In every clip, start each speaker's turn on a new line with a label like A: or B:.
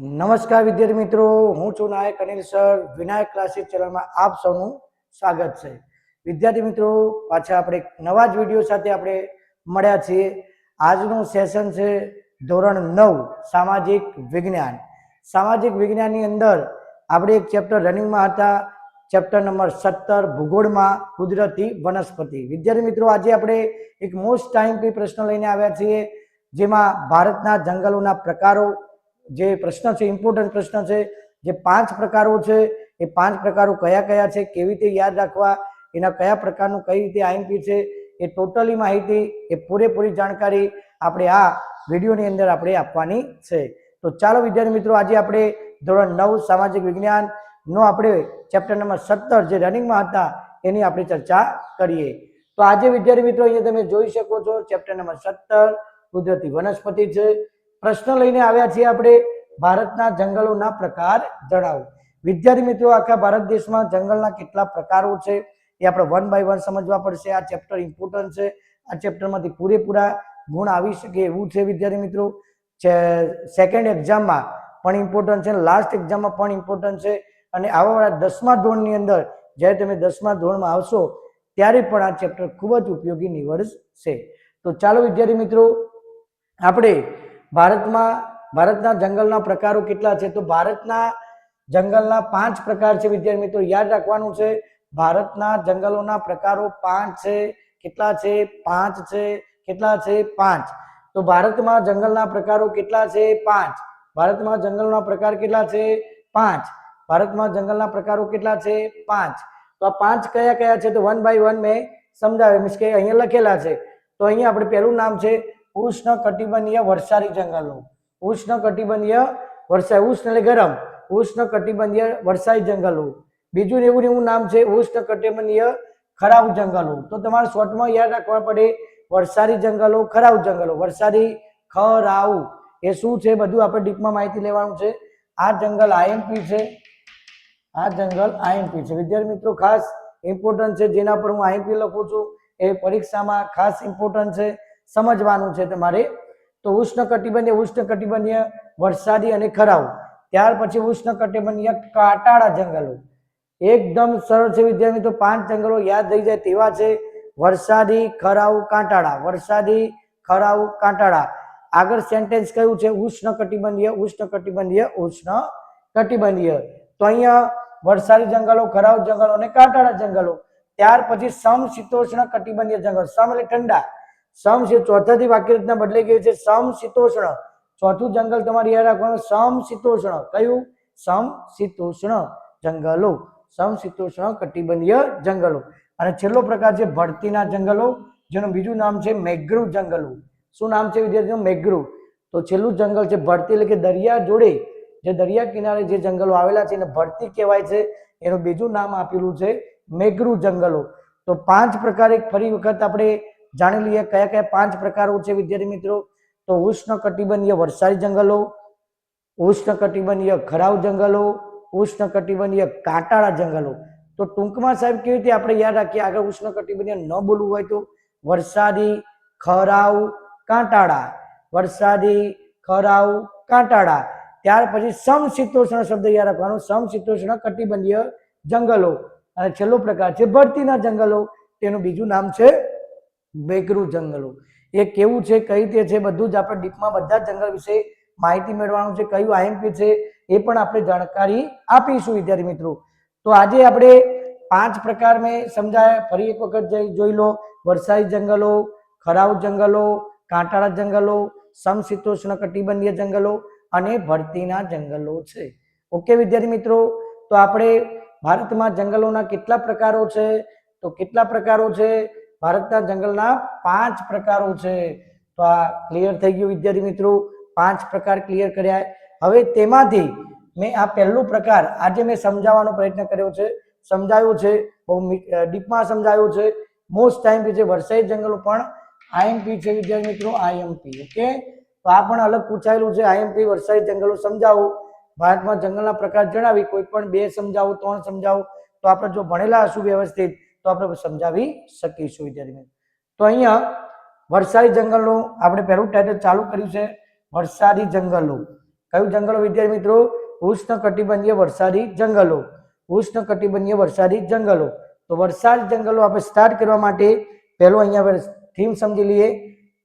A: નમસ્કાર વિદ્યાર્થી મિત્રો, હું છું નાયક અનિલ સર. વિનાયક ક્લાસીસ ચેનલમાં આપ સૌનું સ્વાગત છે. વિદ્યાર્થી મિત્રો, પાછા આપણે નવા જ વીડિયો સાથે આપણે મળ્યા છીએ. આજનું સેશન છે ધોરણ નવ, સામાજિક વિજ્ઞાન. સામાજિક વિજ્ઞાનની અંદર આપણે એક ચેપ્ટર રનિંગમાં હતા. ચેપ્ટર નંબર સત્તર, ભૂગોળમાં કુદરતી વનસ્પતિ. વિદ્યાર્થી મિત્રો, આજે આપણે એક મોસ્ટ ટાઈમ પ્રશ્ન લઈને આવ્યા છીએ, જેમાં ભારતના જંગલોના પ્રકારો જે પ્રશ્ન છે ઇમ્પોર્ટન્ટ પ્રશ્ન છે, જે પાંચ પ્રકારો છે, એ પાંચ પ્રકારો કયા કયા છે, કેવી રીતે યાદ રાખવા, એના કયા પ્રકારનું કઈ રીતે આઈએમપી છે, એ ટોટલી માહિતી, એ પૂરેપૂરી જાણકારી આપણે આ વિડીયોની અંદર આપણે આપવાની છે. તો ચાલો વિદ્યાર્થી મિત્રો, આજે આપણે ધોરણ નવ, સામાજિક વિજ્ઞાનનો આપણે ચેપ્ટર નંબર સત્તર જે રનિંગમાં હતા, એની આપણે ચર્ચા કરીએ. તો આજે વિદ્યાર્થી મિત્રો, અહીંયા તમે જોઈ શકો છો ચેપ્ટર નંબર સત્તર, કુદરતી વનસ્પતિ છે પ્રશ્ન લઈને આવ્યા છીએ આપણે ભારતના જંગલોના પ્રકાર જણાવો. વિદ્યાર્થી મિત્રો, આખા ભારત દેશમાં જંગલના કેટલા પ્રકારો છે એ આપણે વન બાય વન સમજવા પડશે. આ ચેપ્ટર ઇમ્પોર્ટન્ટ છે. આ ચેપ્ટરમાંથી પૂરેપૂરા ગુણ આવી શકે એવું છે વિદ્યાર્થી મિત્રો. સેકન્ડ એક્ઝામમાં પણ ઇમ્પોર્ટન્ટ છે. લાસ્ટ એક્ઝામમાં પણ ઇમ્પોર્ટન્ટ છે. અને આવાવાળા દસમા ધોરણની અંદર જ્યારે તમે દસમા ધોરણમાં આવશો, ત્યારે પણ આ ચેપ્ટર ખૂબ જ ઉપયોગી નીવડશે. તો ચાલો વિદ્યાર્થી મિત્રો, આપણે ભારતમાં, ભારતના જંગલના પ્રકારો કેટલા છે? તો ભારતના જંગલના પાંચ પ્રકાર છે વિદ્યાર્થી મિત્રો. યાદ રાખવાનું છે, ભારતના જંગલોના પ્રકારો પાંચ છે. કેટલા છે? પાંચ છે. કેટલા છે? પાંચ. તો ભારતમાં જંગલના પ્રકારો કેટલા છે? પાંચ. ભારતમાં જંગલના પ્રકાર કેટલા છે? પાંચ. ભારતમાં જંગલના પ્રકારો કેટલા છે? પાંચ. તો આ પાંચ કયા કયા છે? તો વન બાય વન મેં સમજાવ્યું. મીન્સ કે અહીંયા લખેલા છે. તો અહીંયા આપણે પહેલું નામ છે ઉષ્ણ કટિબંધીય વર્ષારી જંગલો. ઉષ્ણ કટિબંધીય વર્ષા ઉષ્ણ એટલે ગરમ. ઉષ્ણ કટિબંધીય વર્ષારી જંગલો. બીજું એવું એવું નામ છે ઉષ્ણ કટિબંધીય ખરાબ જંગલો. તો તમારે શોર્ટમાં યાદ રાખવા પડે, વરસાદી જંગલો ખરાબ જંગલો. વરસાદી ખરાવ એ શું છે? બધું આપણે ડીપમાં માહિતી લેવાનું છે. આ જંગલ આઈએમપી છે. આ જંગલ આઈએમપી છે. વિદ્યાર્થી મિત્રો, ખાસ ઇમ્પોર્ટન્ટ છે, જેના પર હું આઈએમપી લખું છું. એ પરીક્ષામાં ખાસ ઇમ્પોર્ટન્ટ છે. સમજવાનું છે તમારે. તો ઉષ્ણ કટિબંધીય ઉષ્ણ કટિબંધીય વરસાદી અને ખરાવ ત્યાર પછી ઉષ્ણ કટિબંધીય કાંટાળા જંગલો. એકદમ સરળ છે વિદ્યાર્થી તો પાંચ જંગલો યાદ થઈ જાય તેવા છે. વરસાદી ખરાવ કાંટાળા. વરસાદી ખરાવ કાંટાળા. આગળ સેન્ટેન્સ કયું છે? ઉષ્ણ કટિબંધીય ઉષ્ણ કટિબંધીય ઉષ્ણ કટિબંધીય તો અહીંયા વરસાદી જંગલો ખરાવ જંગલો અને કાંટાળા જંગલો. ત્યાર પછી સમશીતોષ્ણ કટિબંધીય જંગલ. સમ એટલે ઠંડા. સમ છે ચોથાથી વાક્ય રચના બદલાઈ ગઈ છે. સમશીતોષ્ણ ચોથું જંગલ તમારે યાદ રાખવાનું. સમશીતોષ્ણ કયું? સમશીતોષ્ણ જંગલો. સમશીતોષ્ણ કટિબંધીય જંગલો. અને છેલ્લો પ્રકાર છે ભરતીના જંગલો, જેનું બીજું નામ છે મેઘ્રુ જંગલો. શું નામ છે વિદ્યાર્થીઓ મેઘ્રુ. તો છેલ્લું જંગલ છે ભરતી, એટલે કે દરિયા જોડે. જે દરિયા કિનારે જે જંગલો આવેલા છે એને ભરતી કહેવાય છે. એનું બીજું નામ આપેલું છે મેઘ્રુ જંગલો. તો પાંચ પ્રકારે ફરી વખત આપણે જાણી લઈએ કયા કયા પાંચ પ્રકારો છે, વિદ્યાર્થી મિત્રો. તો ઉષ્ણ કટિબંધીય વરસાદી જંગલો ઉષ્ણ કટિબંધીય ખરાવ જંગલો ઉષ્ણ કટિબંધીય કાંટાળા જંગલો. તો ટૂંકમાં સાહેબ, કેવી રીતે આપણે યાદ રાખીએ આગળ ઉષ્ણ કટિબંધીય ન બોલવું હોય તો? વરસાદી ખરાવ કાંટાળા. વરસાદી ખરાવ કાંટાળા. ત્યાર પછી સમશીતોષ્ણ શબ્દ યાદ રાખવાનો. સમશીતોષ્ણ કટિબંધીય જંગલો. અને છેલ્લો પ્રકાર છે, ભરતીના જંગલો. તેનું બીજું નામ છે બેગરૂ જંગલો. એ કેવું છે, કઈ રીતે છે, બધું જ આપણે ડીપમાં બધા જંગલ વિશે માહિતી મેળવવાનું છે, કયું આઈએમપી છે, એ પણ આપણે જાણકારી આપીશું, વિદ્યાર્થી મિત્રો. તો આજે આપણે પાંચ પ્રકાર મેં સમજાય. ફરી એક વખત જોઈ લો. વરસાદી જંગલો, ખરાવ જંગલો, કાંટાળા જંગલો, સમશીતોષ્ણ કટિબંધીય જંગલો અને ભરતીના જંગલો છે. ઓકે વિદ્યાર્થી મિત્રો, તો આપણે ભારતમાં જંગલોના કેટલા પ્રકારો છે? તો કેટલા પ્રકારો છે? ભારતના જંગલના પાંચ પ્રકારો છે. તો આ ક્લિયર થઈ ગયું વિદ્યાર્થી મિત્રો. પાંચ પ્રકાર ક્લિયર કર્યા. હવે તેમાંથી મેં આ પહેલું પ્રકાર આજે મેં સમજાવવાનો પ્રયત્ન કર્યો છે. સમજાયું છે. બહુ ડીપમાં સમજાયું છે. મોસ્ટ ટાઈમ છે વરસાદી જંગલો પણ આઈએમપી છે વિદ્યાર્થી મિત્રો આઈએમપી ઓકે તો આ પણ અલગ પૂછાયેલું છે. આઈએમપી વરસાદી જંગલો સમજાવો. ભારતમાં જંગલના પ્રકાર જણાવી. કોઈ પણ બે સમજાવો, ત્રણ સમજાવો. તો આપણે જો ભણેલા હશું વ્યવસ્થિત તો આપણે સમજાવી શકીશું, વિદ્યાર્થી મિત્રો. તો અહીંયા વરસાદી જંગલનું આપણે પહેલું ટાઇટલ ચાલુ કર્યું છે, વરસાદી જંગલો. કયું જંગલો, વિદ્યાર્થી મિત્રો? ઉષ્ણકટિબંધીય વરસાદી જંગલો. ઉષ્ણકટિબંધીય વરસાદી જંગલો. તો વરસાદ જંગલો આપણે સ્ટાર્ટ કરવા માટે પહેલો અહીંયા થીમ સમજી લઈએ.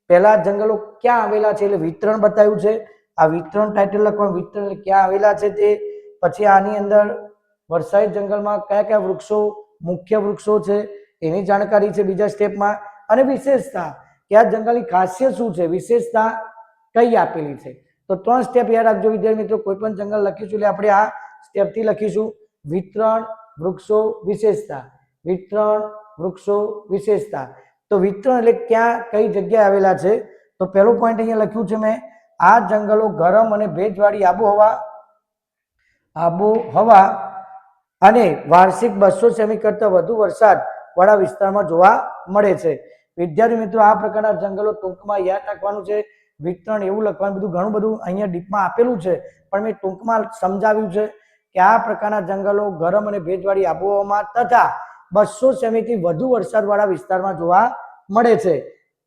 A: પહેલા જંગલો ક્યાં આવેલા છે એટલે વિતરણ બતાવ્યું છે. આ વિતરણ ટાઇટલ લખવાનું વિતરણ ક્યાં આવેલા છે તે? પછી આની અંદર વરસાદી જંગલમાં કયા કયા વૃક્ષો મુખ્ય વૃક્ષો છે, એની જાણકારી છે બીજા સ્ટેપમાં. અને વિશેષતા કે આ જંગલની ખાસિયત શું છે? વિશેષતા કઈ આપેલી છે? તો ત્રણ સ્ટેપ યાદ રાખજો વિદ્યાર્થી મિત્રો, કોઈ પણ જંગલ લખીશું એટલે આપણે આ સ્ટેપથી લખીશું. વિતરણ વૃક્ષો વિશેષતા. વિતરણ વૃક્ષો વિશેષતા. તો વિતરણ એટલે ક્યાં કઈ જગ્યાએ આવેલા છે? તો પહેલો પોઈન્ટ અહીંયા લખ્યું છે મેં, આ જંગલો ગરમ અને ભેજવાળી આબોહવા આબોહવા અને વાર્ષિક બસો સેમી કરતાં વધુ વરસાદ વાળા વિસ્તારમાં જોવા મળે છે. વિદ્યાર્થી મિત્રો, આ પ્રકારના જંગલો ટૂંકમાં યાદ રાખવાનું છે. વિતરણ એવું લખવાનું, બધું ઘણું બધું અહીંયા ડીપમાં આપેલું છે. પણ મેં ટૂંકમાં સમજાવ્યું છે કે આ પ્રકારના જંગલો ગરમ અને ભેજવાળી આબોહવામાં તથા બસો સેમીથી વધુ વરસાદવાળા વિસ્તારમાં જોવા મળે છે.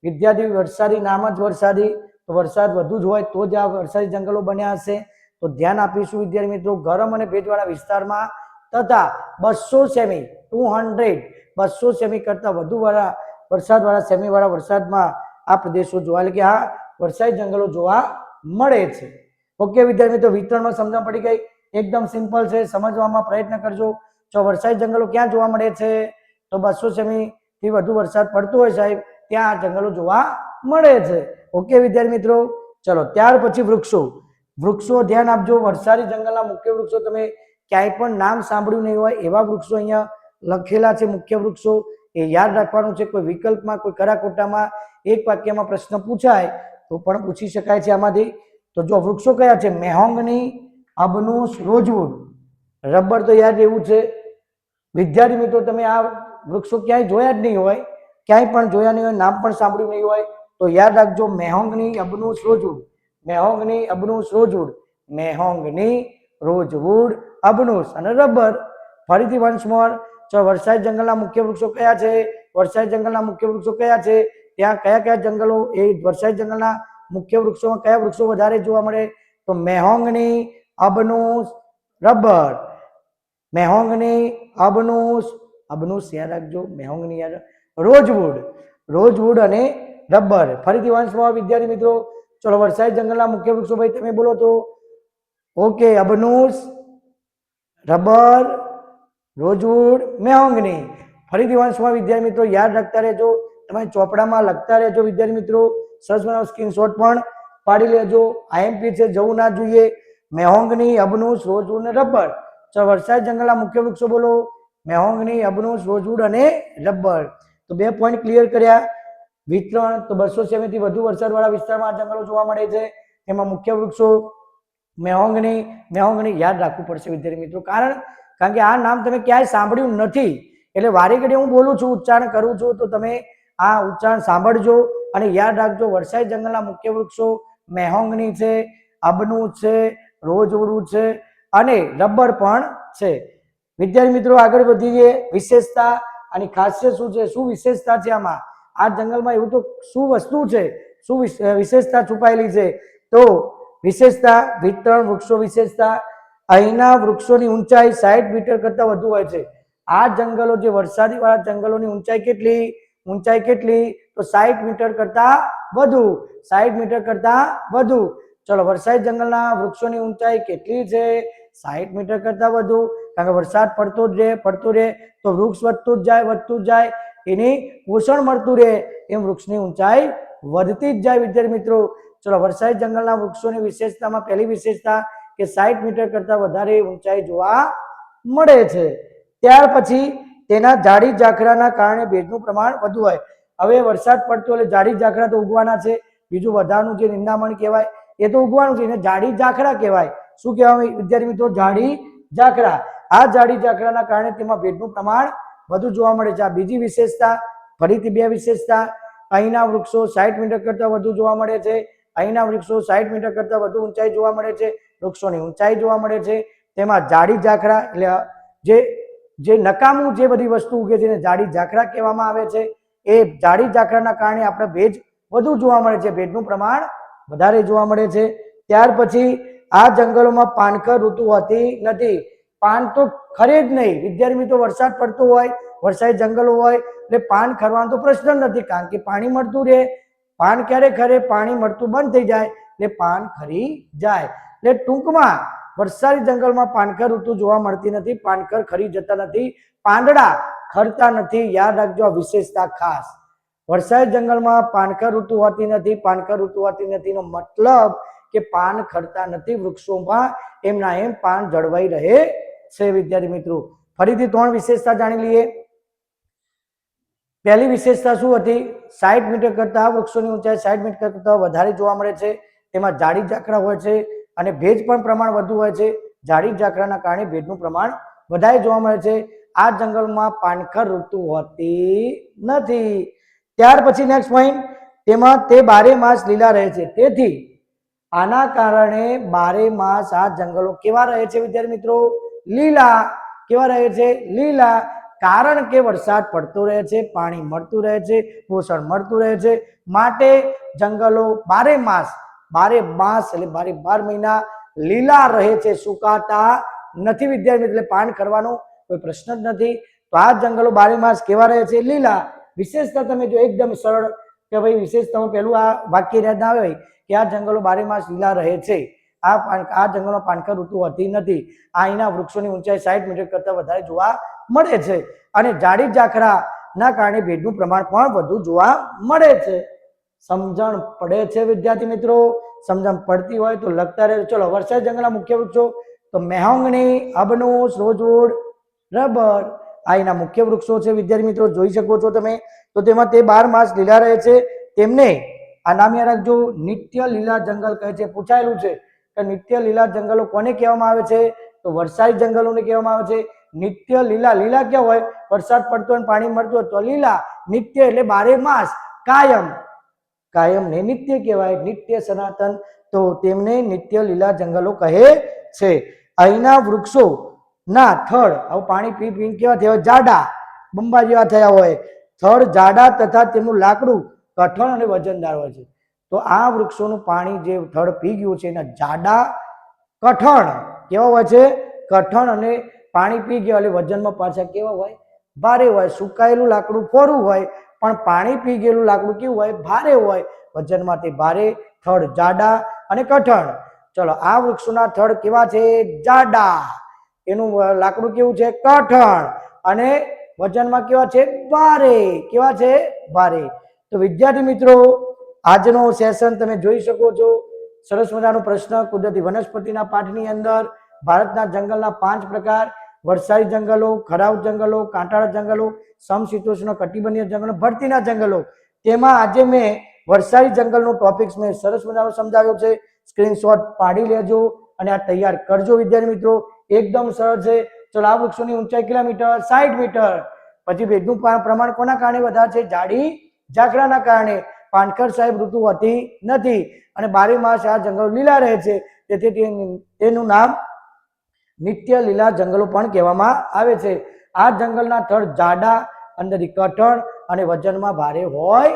A: વિદ્યાર્થી, વરસાદી નામ જ વરસાદી. તો વરસાદ વધુ જ હોય તો જ આ વરસાદી જંગલો બન્યા હશે. તો ધ્યાન આપીશું વિદ્યાર્થી મિત્રો, ગરમ અને ભેજવાળા વિસ્તારમાં તથા બસો સેમી, ટુ હંડ્રેડ બસો સેમી કરતાં વધુ વાળા વરસાદવાળા સેમીવાળા વરસાદમાં આ પ્રદેશો જોવા એટલે કે આ વરસાદી જંગલો જોવા મળે છે. ઓકે વિદ્યાર્થી મિત્રો, વિતરણમાં સમજણ પડી ગઈ. એકદમ સિમ્પલ છે. સમજવામાં પ્રયત્ન કરજો. જો વરસાદી જંગલો ક્યાં જોવા મળે છે, તો બસો સેમીથી વધુ વરસાદ પડતો હોય સાહેબ, ત્યાં આ જંગલો જોવા મળે છે. ઓકે વિદ્યાર્થી મિત્રો, ચલો, ત્યાર પછી વૃક્ષો. વૃક્ષો ધ્યાન આપજો. વરસાદી જંગલના મુખ્ય વૃક્ષો તમે ક્યાંય પણ નામ સાંભળ્યું નહીં હોય, એવા વૃક્ષો અહીંયા લખેલા છે, મુખ્ય વૃક્ષો. એ યાદ રાખવાનું છે, કોઈ વિકલ્પમાં, કોઈ કરાકોટામાં એક વાક્યમાં પ્રશ્ન પૂછાય, તો પણ પૂછી શકાય છે આમાંથી. તો જો વૃક્ષો કયા છે? મેહોંગની, અબનુસ, રોજવુડ. રબર તો યાદ એવું છે. વિદ્યાર્થી મિત્રો, તમે આ વૃક્ષો ક્યાંય જોયા જ નહીં હોય, ક્યાંય પણ જોયા નહીં હોય, નામ પણ સાંભળ્યું નહીં હોય, તો યાદ રાખજો, મેહોંગની, અબનુસ, રોજવુડ. મેહોંગની, અબનુસ, રોજવુડ. મેહોંગની, રોજવુડ. અબનુસ અને રબર. ફરીથી વન્સ મોર ચલો વરસાદ જંગલના મુખ્ય વૃક્ષો કયા છે? વરસાદ જંગલના મુખ્ય વૃક્ષો કયા છે? ત્યાં કયા કયા જંગલો? એ વરસાદ જંગલના મુખ્ય વૃક્ષોમાં કયા વૃક્ષો વધારે જોવા મળે? તો મેહોંગની, અબનુસ, રબર. મેહોંગની, અબનુસ. અબનુસ યાદ રાખજો, મેહોંગની યાદ રોજવુડ. રોજવુડ અને રબર. ફરીથી વંશમાં વિદ્યાર્થી મિત્રો, ચલો વરસાદ જંગલના મુખ્ય વૃક્ષો ભાઈ તમે બોલો તો. ઓકે, અબનુસ. Rubber, rosewood, mahogany. ફરીથી વંશમાં વિદ્યાર્થી મિત્રો, યાદ રાખતા રહેજો. તમે ચોપડામાં લખતા રહેજો, વિદ્યાર્થી મિત્રો. સરસ બનાવ, સ્ક્રીનશોટ પણ પાડી લેજો. આઈએમપી છે, જવું ના જોઈએ. મેહોંગની, અબનુસ, રોજવુડ અને રબર. ચલો, વરસાદ જંગલના મુખ્ય વૃક્ષો બોલો. મેહોંગની, અબનુસ, રોજવુડ અને રબર. તો બે પોઈન્ટ ક્લિયર કર્યા. વિતરણ, તો બસો સેમીથી વધુ વરસાદવાળા વિસ્તારમાં આ જંગલો જોવા મળે છે. એમાં મુખ્ય વૃક્ષો મેહોંગની મેહોંગની યાદ રાખવું પડશે વિદ્યાર્થી મિત્રો. કારણ કારણ કે આ નામ તમે ક્યાંય સાંભળ્યું નથી. એટલે વારે ઘડી હું બોલું છું, ઉચ્ચારણ કરું છું, તો તમે આ ઉચ્ચારણ સાંભળજો અને યાદ રાખજો વરસાદ જંગલના મુખ્ય વૃક્ષો મેહોંગની છે, અબનું છે, રોજવડું છે અને રબર પણ છે. વિદ્યાર્થી મિત્રો, આગળ વધીએ. વિશેષતા અને ખાસિયત શું છે? શું વિશેષતા છે આમાં? આ જંગલમાં એવું તો શું વસ્તુ છે? શું વિશ- વિશેષતા છુપાયેલી છે? તો વિશેષતા, વિતરણ વૃક્ષો વિશેષતા, અહીંના વૃક્ષોની ઊંચાઈ સાઠ મીટર કરતાં વધુ હોય છે. આ જંગલો જે વરસાદી વાળા જંગલોની ઊંચાઈ કેટલી? ઊંચાઈ કેટલી? તો સાઠ મીટર કરતાં વધુ. સાઠ મીટર કરતાં વધુ. ચલો, વરસાદી જંગલના વૃક્ષોની ઊંચાઈ કેટલી છે? સાઠ મીટર કરતાં વધુ. કારણ કે વરસાદ પડતો જ રહે, પડતો રહે, તો વૃક્ષ વધતું જ જાય, વધતું જ જાય. એની પોષણ મળતું રહે. એમ વૃક્ષની ઊંચાઈ વધતી જ જાય, વિદ્યાર્થી મિત્રો. ચલો, વરસાદ જંગલના વૃક્ષોની વિશેષતામાં પહેલી વિશેષતા કે સાઠ મીટર કરતાં વધારે ઊંચાઈ જોવા મળે છે. ત્યાર પછી તેના જાડી ઝાખરાના કારણે ભેજનું પ્રમાણ વધુ હોય. હવે વરસાદ પડતો એટલે જાડી ઝાખરા તો ઉગવાના છે. બીજું વધારાનું જે નિંદામણ કહેવાય, એ તો ઉગવાનું છે. એને જાડી ઝાખરા કહેવાય. શું કહેવાય વિદ્યાર્થી મિત્રો? જાડી ઝાખરા. આ જાડી ઝાખરાના કારણે તેમાં ભેજનું પ્રમાણ વધુ જોવા મળે છે. આ બીજી વિશેષતા, ફરીથી બે વિશેષતા. અહીંના વૃક્ષો સાઠ મીટર કરતાં વધુ જોવા મળે છે. અહીંના વૃક્ષો સાઠ મીટર કરતાં વધુ ઊંચાઈ જોવા મળે છે, વૃક્ષોની ઊંચાઈ જોવા મળે છે. તેમાં જાડી ઝાખરા એટલે જે જે નકામું જે બધી વસ્તુ ઉગે છે એને જાડી ઝાખરા કહેવામાં આવે છે, એ જાડી ઝાખરાના કારણે આપણે ભેજ વધુ જોવા મળે છે. ભેજનું પ્રમાણ વધારે જોવા મળે છે. ત્યાર પછી આ જંગલોમાં પાનખર ઋતુ હોતી નથી. પાન તો ખરે જ નહીં. વિદ્યાર્થી મિત્રો, વરસાદ પડતો હોય, વરસાદી જંગલો હોય, એટલે પાન ખરવાનો તો પ્રશ્ન નથી, કારણ કે પાણી મળતું રહે. પાન ક્યારે ખરે? પાણી મળતું બંધ થઈ જાય એટલે પાન ખરી જાય. એટલે ટૂંકમાં વરસાદી જંગલમાં પાનખર ઋતુ જોવા મળતી નથી, પાનખર ખરી જતા નથી, પાંદડા ખરતા નથી. યાદ રાખજો આ વિશેષતા ખાસ. વરસાદી જંગલમાં પાનખર ઋતુ હોતી નથી, પાનખર ઋતુ હોતી નથી નો મતલબ કે પાન ખરતા નથી. વૃક્ષોમાં એમના એમ પાન જળવાઈ રહે છે. વિદ્યાર્થી મિત્રો, ફરીથી ત્રણ વિશેષતા જાણી લઈએ. પહેલી વિશેષતા શું હતી? સાઠ મીટર કરતા વૃક્ષોની ઊંચાઈ સાઠ મીટર કરતા વધારે જોવા મળે છે. તેમાં જાડી ઝાકરા હોય છે અને ભેજ પણ પ્રમાણ વધુ હોય છે. જાડી ઝાકરાના કારણે ભેજનું પ્રમાણ વધારે જોવા મળે છે. આ જંગલમાં પાનખર ઋતુ હોતી નથી. ત્યાર પછી નેક્સ્ટ પોઈન્ટ તેમાં તે બારે માસ લીલા રહે છે. તેથી આના કારણે બારે માસ આ જંગલો કેવા રહે છે વિદ્યાર્થી મિત્રો? લીલા. કેવા રહે છે? લીલા. કારણ કે વરસાદ પડતો રહે છે, પાણી મળતું રહે છે, પોષણ મળતું રહે છે. માટે જંગલો બારે માસ બારે માસ એટલે બારે બાર મહિના લીલા રહે છે, સુકાતા નથી વિદ્યાર્થી એટલે પાન કરવાનો કોઈ પ્રશ્ન જ નથી. તો આ જંગલો બારે માસ કેવા રહે છે? લીલા. વિશેષતા તમે જો એકદમ સરળ કે ભાઈ વિશેષતામાં પહેલું આ વાક્ય યાદ ના આવે કે આ જંગલો બારે માસ લીલા રહે છે. આ પાન- આ જંગલમાં પાનખર ઋતુ હોતી નથી. આ અહીંના વૃક્ષોની ઊંચાઈ સાઠ મીટર કરતા વધારે જોવા મળે છે. અને જાડી ઝાખરા ના કારણે ભેજનું પ્રમાણ પણ વધુ જોવા મળે છે. સમજણ પડે છે વિદ્યાર્થી મિત્રો. સમજણ પડતી હોય તો લખતા રહે ચલો, વરસાદ જંગલના મુખ્ય વૃક્ષો. તો મેહોંગણી, અબનોસ, રોજવુડ, રબર આ એના મુખ્ય વૃક્ષો છે. વિદ્યાર્થી મિત્રો, જોઈ શકો છો તમે. તો તેમાં તે બાર માસ લીલા રહે છે. તેમને આ નામ યાદ રાખજો. નિત્ય લીલા જંગલ કહે છે. પૂછાયેલું છે કે નિત્ય લીલા જંગલો કોને કહેવામાં આવે છે? તો વરસાદી જંગલોને કહેવામાં આવે છે. નિત્ય લીલા લીલા ક્યાં હોય? વરસાદ પડતો હોય પાણી મળતું હોય તો લીલા, નિત્ય એટલે બારે માસ, કાયમ. કાયમને નિત્ય કહેવાય, નિત્ય સનાતન. તો તેમને નિત્ય લીલા જંગલો કહે છે. અહીંના વૃક્ષો, ના થડ આવું પાણી પી પી કેવા થયા? જાડા, બંબા જેવા થયા હોય. થડ જાડા તથા તેમનું લાકડું કઠણ અને વજનદાર હોય છે. તો આ વૃક્ષોનું પાણી જે થડ પી ગયું છે, એના જાડા કઠણ કેવા હોય છે? કઠણ અને પાણી પી ગયા એટલે વજનમાં પાછા કેવા હોય? ભારે હોય. સુકાયેલું લાકડું ફોરું હોય, પણ પાણી પી ગયેલું લાકડું કેવું હોય? ભારે હોય. વજનમાં તે ભારે થડ, જાડા અને કઠણ. ચલો, આ વૃક્ષોના થડ કેવા છે? જાડા. એનું લાકડું કેવું છે? કઠણ. અને વજનમાં કેવા છે? ભારે. કેવા છે? ભારે. તો વિદ્યાર્થી મિત્રો, આજનો સેશન તમે જોઈ શકો છો. સરસ મજાનો પ્રશ્ન કુદરતી વનસ્પતિના પાઠની અંદર, ભારતના જંગલના પાંચ પ્રકાર વરસાદી જંગલો, ખરાબ જંગલો, કાંટાળા જંગલો સમશીતોષ્ણ કટિબંધીય જંગલો, ભરતીના જંગલો. તેમાં આજે મેં વરસાદી જંગલનો ટોપિક્સ મેં સરસ મજાનો સમજાવ્યો છે. સ્ક્રીનશોટ પાડી લેજો અને આ તૈયાર કરજો, વિદ્યાર્થી મિત્રો. એકદમ સરળ છે. ચલો, આ વૃક્ષોની ઊંચાઈ કિલોમીટર સાઠ મીટર. પછી ભેજનું પ્રમાણ કોના કારણે વધારે છે? જાડી, ઝાકડાના કારણે. પાનખર સાહેબ ઋતુ હોતી નથી અને બારે માસ આ જંગલો લીલા રહે છે. તેથી તેનું નામ નિત્ય લીલા જંગલો પણ કહેવામાં આવે છે. આ જંગલના થડ જાડા, અંદરથી કઠણ અને વજનમાં ભારે હોય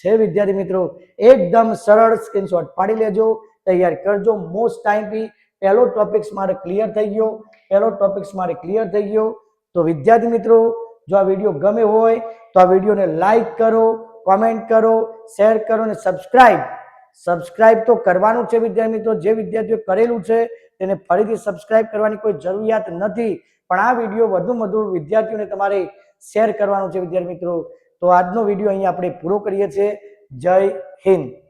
A: છે. વિદ્યાર્થી મિત્રો, એકદમ સરળ સ્ક્રીનશોટ પાડી લેજો, તૈયાર કરજો. મોસ્ટ ટાઈમથી પહેલો ટોપિક્સ મારે ક્લિયર થઈ ગયો. પહેલો ટોપિક્સ મારે ક્લિયર થઈ ગયો. તો વિદ્યાર્થી મિત્રો, જો આ વીડિયો ગમે હોય, તો આ વિડીયોને લાઈક કરો કોમેન્ટ કરો શેર કરો અને સબસ્ક્રાઈબ સબસ્ક્રાઇબ તો કરવાનું છે વિદ્યાર્થી મિત્રો. જે વિદ્યાર્થીઓ કરેલું છે તેને ફરીથી સબસ્ક્રાઇબ કરવાની કોઈ જરૂરિયાત નથી. પણ આ વીડિયો વધુ વધુ વિદ્યાર્થીઓને તમારે શેર કરવાનું છે વિદ્યાર્થી મિત્રો. તો આજનો વીડિયો અહીંયા આપણે પૂરો કરીએ છીએ. જય હિન્દ.